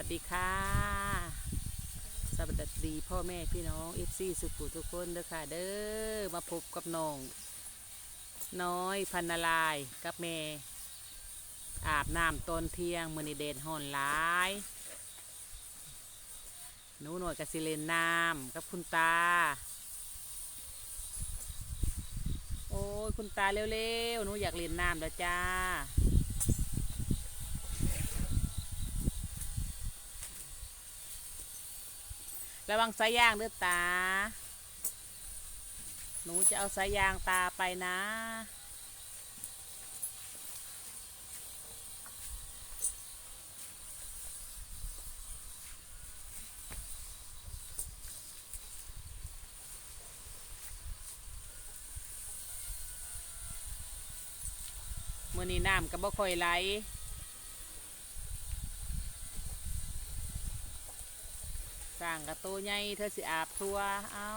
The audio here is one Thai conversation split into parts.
วัสดีค่ะ สวัสดีพ่อแม่พี่น้องเอฟซีสุขุทุกคนเด้อค่ะ เด้อมาพบกับน้อง น้อยพันนาลายกับแม่ อาบน้ำตอนเที่ยงมือนีเดนหอนหลายหนูหน่อยกับสิเลนน้ำกับคุณตา โอ้ยคุณตาเร็วๆหนูอยากเล่นน้ำแล้วจ้า ระวังสายยางเด้อตา หนูจะเอาสายยางตาไปนะมื่อนี้น้ำก็บ่ค่อยไหล สร้างกระโตใหญ่เธอสิอาบทัวเอา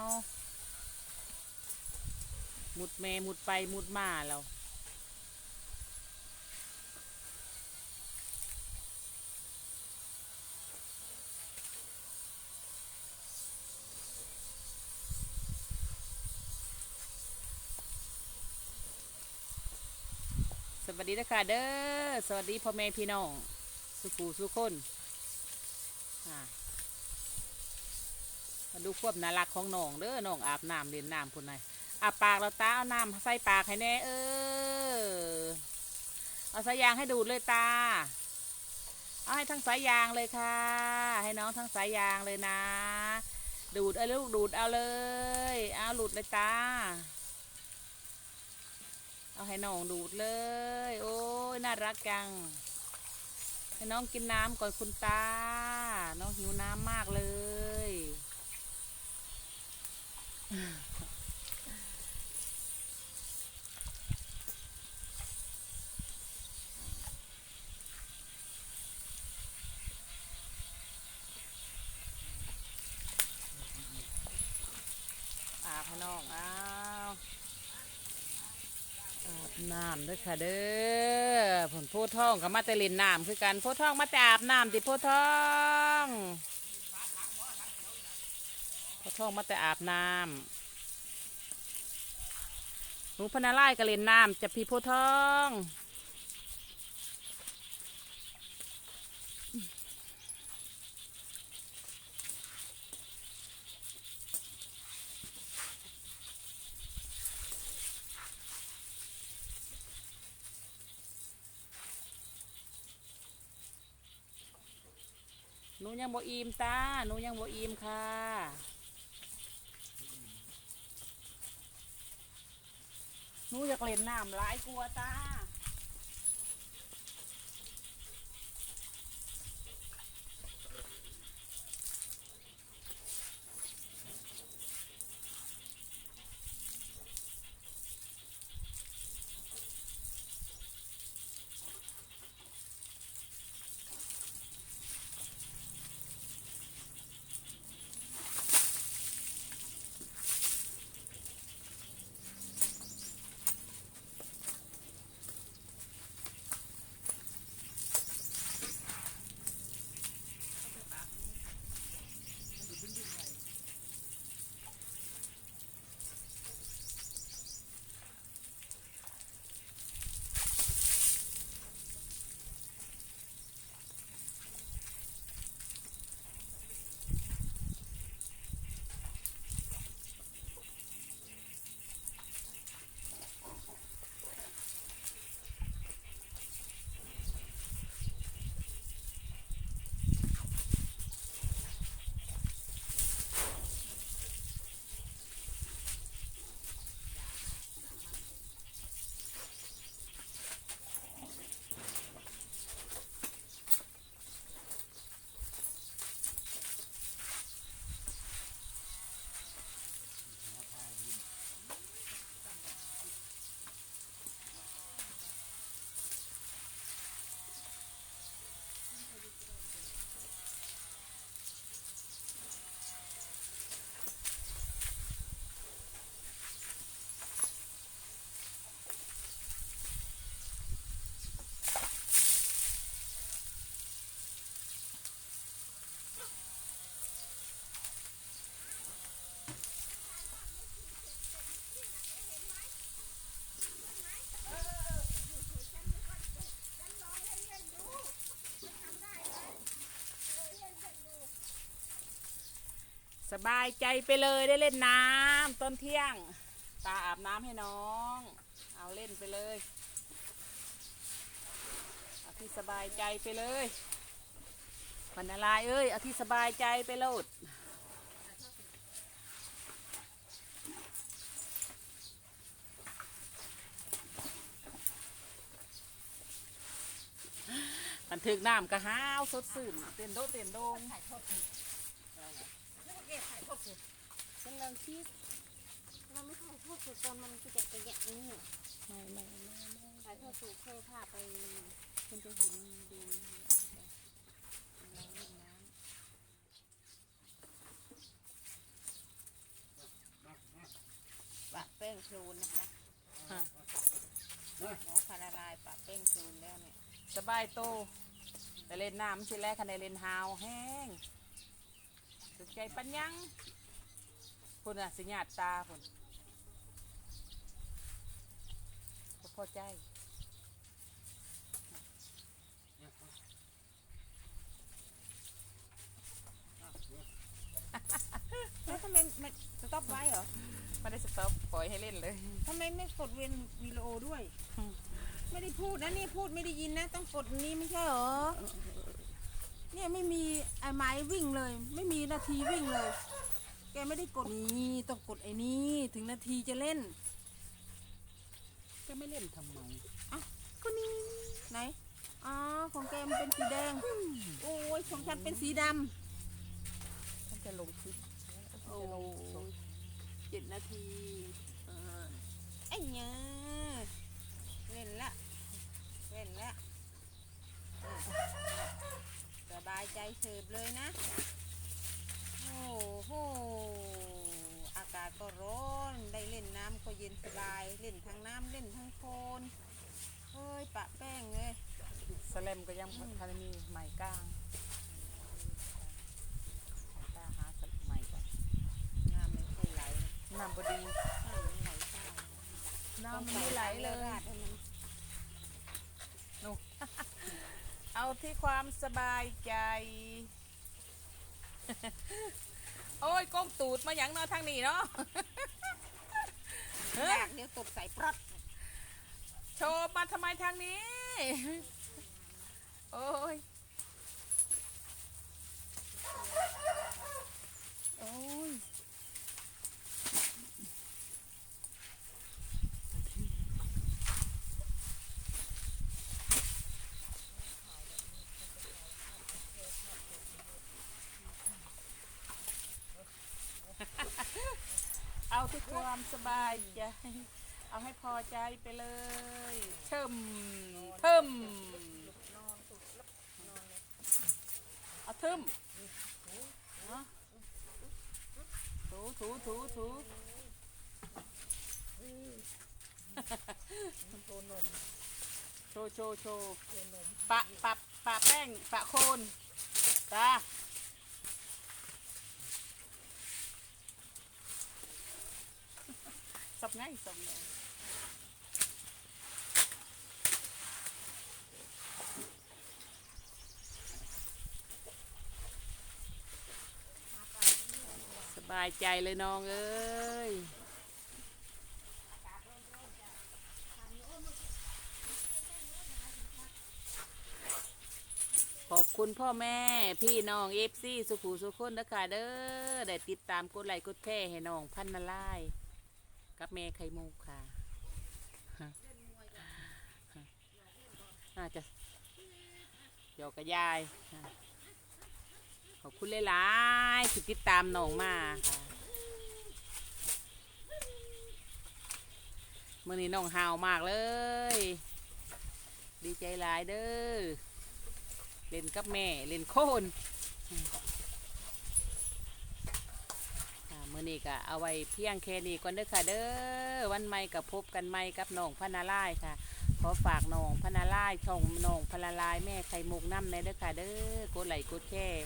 มุดแม่มุดไปมุดมาเราสวัสดีนะคะเด้อ สวัสดีพ่อแม่พี่น้อง สุขูสุขคนอ่า ดูควบน่ารักของน้องเด้อน้องอาบน้ำเรียนน้ำพุ่นนายอาบปากเราตาเอาน้ำใส่ปากให้แน่เออเอาสายยางให้ดูดเลยตา เอาให้ทั้งสายยางเลยค่ะ ให้น้องทั้งสายยางเลยนะ ดูดเอาลูกดูดเอาเลย เอาหลุดเลยตา เอาให้น้องดูดเลย โอ้ยน่ารักจัง ให้น้องกินน้ำก่อนคุณตา น้องหิวน้ำมากเลย อาบให้น้องอ้าวอาบน้ำด้วยค่ะเด้อผลโพธิ์ทองกับมาแต่ล่นน้ำคือกันโพธิ์ทองมาแต่อาบน้ำติโพธิ์ทอง พธิ์ทองมาแต่อาบน้ำหนูพนาไล่ก็เล่นน้ำจะพี่โพธิ์ทองหนูยังบ่อิ่มตาหนูยังบ่อิ่มค่ะ หนูอยากเล่นน้ำหลายกลัวตา สบายใจไปเลยได้เล่นน้ำต้นเที่ยง ตาอาบน้ำให้น้อง เอาเล่นไปเลยเอาที่สบายใจไปเลยพันนาลายเอ้ยเอาที่สบายใจไปโลดบันทึกน้ำกระห้าวสดสื่นเต้นโดดเต้นโดง ถ่ายทอดสิแล้ว ก็เกถ่ายทอดสิกำลังคิดเราไม่ถ่ายทอดสิตอนมันจะแกะจะแกะนี่หรอไม่ไม่ไม่ไม่ถ่ายทอดสิเพื่อพาไปคุณจะเห็นดูเราเล่นน้ำปะแป้งโคลนนะคะฮะหมอพาราลายปะแป้งโคลนแล้วเนี่ยสบายโตแต่เล่นน้ำสิแรกคันได้เล่นฮาวแห้งสุดใจปัญญัง พุ่นอะสิญาติตาพุ่นบ่พอใจแล้วทำไมไม่สต็อปไว้เหรอไม่ได้สต็อปปล่อยให้เล่นเลยทำไมไม่กดเวนวีดีโอด้วยอืมไม่ได้พูดนะนี่พูดไม่ได้ยินนะ ต้องกดนี้ไม่ใช่เหรอเนี่ยไม่มีไอ้ไม้วิ่งเลย ไม่มีนาทีวิ่งเลย แกไม่ได้กดนี่ต้องกดไอ้นี่ถึงนาทีจะเล่นก็ไม่เล่นทำไมอะก็นี่ไหนอ๋อของแกมันเป็นสีแดง โอ้ยของฉันเป็นสีดฉันจะลงคลิปำโอ้เจ็ดนาทีเออไอ้เนี้ยเล่นละ เล่นละเออสบายใจเฉิบเลยนะ โอ้โห อากาศก็ร้อน ได้เล่นน้ำก็เย็นสบายเล่นทั้งน้ำเล่นทั้งโคลนเฮ้ยปะแป้งเลยสแลมก็ยังพันมีใหม่ก้างตาหาสใหม่ก่อนน้ำไม่ค่อยไหลนะน้ำบดีน้ำมันไหลใต้น้ำไม่ไหลเลยราดให้มันเอาที่ความสบายใจ โอ้ยก้มตูดมาอย่างเนอทางนี้เนาะ เฮ้ยยากเดี๋ยวตดใส่ปรดโชว์มาทำไมทางนี้ โอ้ย โอ้ย เอความสบายใจเอาให้พอใจไปเลยเทิมเทิมเอาเทิมเนาะถูถูถูถูโชว์โชว์โชว์ปะปะปะแป้งปะโคนตา สับง่ายสับง่ายสบายใจเลยน้องเอ้ยขอบคุณพ่อแม่พี่น้องเอฟซีสุขูสุขคนนะคะเด้อได้ติดตามกดไลค์กดแชร์ให้น้องพันนาไลาย กับแม่ไข่มุกค่ะฮะฮะน่าจะหยอกกับยายขอบคุณหลายๆที่ติดตามน้องมาค่ะมื่อนี้น้องหาวมากเลย ดีใจหลายเด้อเล่นกับแม่ เล่นโคนค่ะมื่ อนี้ก็เอาไว้เพียงแค่นี้ก่อนเด้อค่ะ เด้อวันใหม่กับพบกันใหม่กับน้องพนาลายค่ะ ขอฝากน้องพนาลายช่องน้องพนาลายแม่ไข่มุกน้ำในเด้อค่ะ เด้อกดไลค์กดแชร์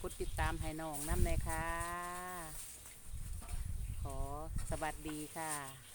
กดติดตามให้น้องน้ำในค่ะ ขอสวัสดีค่ะ